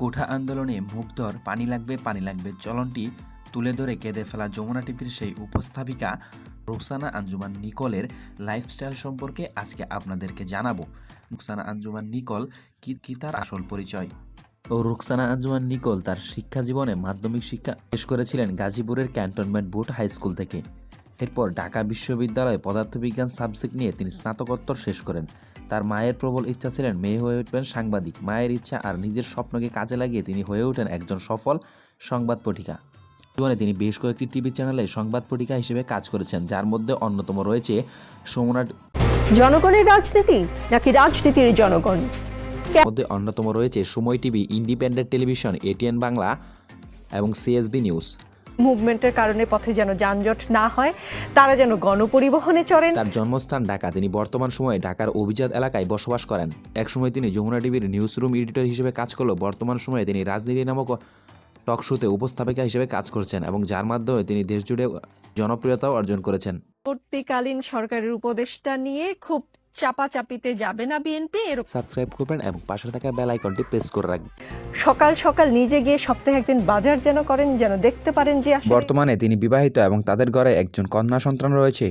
কোঠা আন্দোলনে মুগ্ধর পানি লাগবে পানি লাগবে, চলনটি তুলে ধরে কেঁদে ফেলা যমুনা টিভির সেই উপস্থাপিকা রোকসানা আঞ্জুমান নিকলের লাইফস্টাইল সম্পর্কে আজকে আপনাদেরকে জানাব। রুকসানা আঞ্জুমান নিকল কি কি তার আসল পরিচয়? ও রুকসানা আঞ্জুমান নিকল তার শিক্ষা জীবনে মাধ্যমিক শিক্ষা শেষ করেছিলেন গাজীপুরের ক্যান্টনমেন্ট বোর্ড হাই স্কুল থেকে। এরপর ঢাকা বিশ্ববিদ্যালয়ে পদার্থবিজ্ঞান সাবজেক্ট নিয়ে তিনি স্নাতকোত্তর শেষ করেন। তার মায়ের প্রবল ইচ্ছা ছিলেন মেয়ে হয়ে উঠবেন সাংবাদিক। মায়ের ইচ্ছা আর নিজের স্বপ্নকে কাজে লাগিয়ে তিনি হয়ে ওঠেন একজন সফল সংবাদ পঠিকা জীবনে তিনি বেশ কয়েকটি টিভি চ্যানেলে সংবাদ পঠিকা হিসেবে কাজ করেছেন যার মধ্যে অন্যতম রয়েছে সোমনাথ জনগণের রাজনীতি নাকি রাজনীতির জনগণ? মধ্যে অন্যতম রয়েছে Somoy TV independent television ATN Bangla এবং সিএসবি নিউজ। মুভমেন্টের কারণে পথে যেন যানজট না হয় তারা যেন গণপরিবহনে চড়েন। তার জন্মস্থান ঢাকা। তিনি বর্তমান সময়ে ঢাকার অভিজাত এলাকায় বসবাস করেন। একসময় তিনি যমুনা টিভির নিউজ রুম এডিটর হিসেবে কাজ করলেও বর্তমান সময়ে তিনি রাজনীতি নামক টক শোতে উপস্থাপিকা হিসেবে কাজ করছেন এবং যার মাধ্যমে তিনি দেশজুড়ে জনপ্রিয়তাও অর্জন করেছেন। পরবর্তীকালীন সরকারের উপদেষ্টা নিয়ে খুব চাপাচাপিতে যাবে না বিএনপি এরকম সাবস্ক্রাইব করবেন এবং পাশে থাকা বেল আইকনটি প্রেস করে রাখবেন। সকাল সকাল নিজে গিয়ে সপ্তাহে একদিন বাজার যেন করেন যেন দেখতে পারেন যে বর্তমানে তিনি বিবাহিত এবং তাদের ঘরে একজন কন্যা সন্তান রয়েছে।